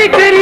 வீட்டில்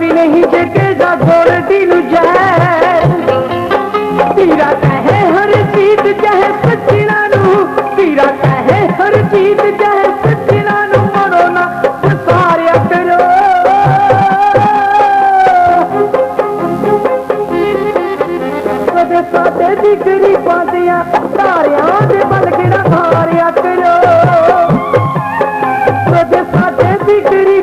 कभी नहीं जटेगा गोर दिल जाए तेरा कहे हर चीज़ कहे सचिना नू तेरा कहे हर चीज़ कहे सचिना नू मरो ना सारे करो कदे साडे दी गरीबां दियाँ धारियाँ दे बलगड़ा हारिया करो। कदे साडे दी गरीब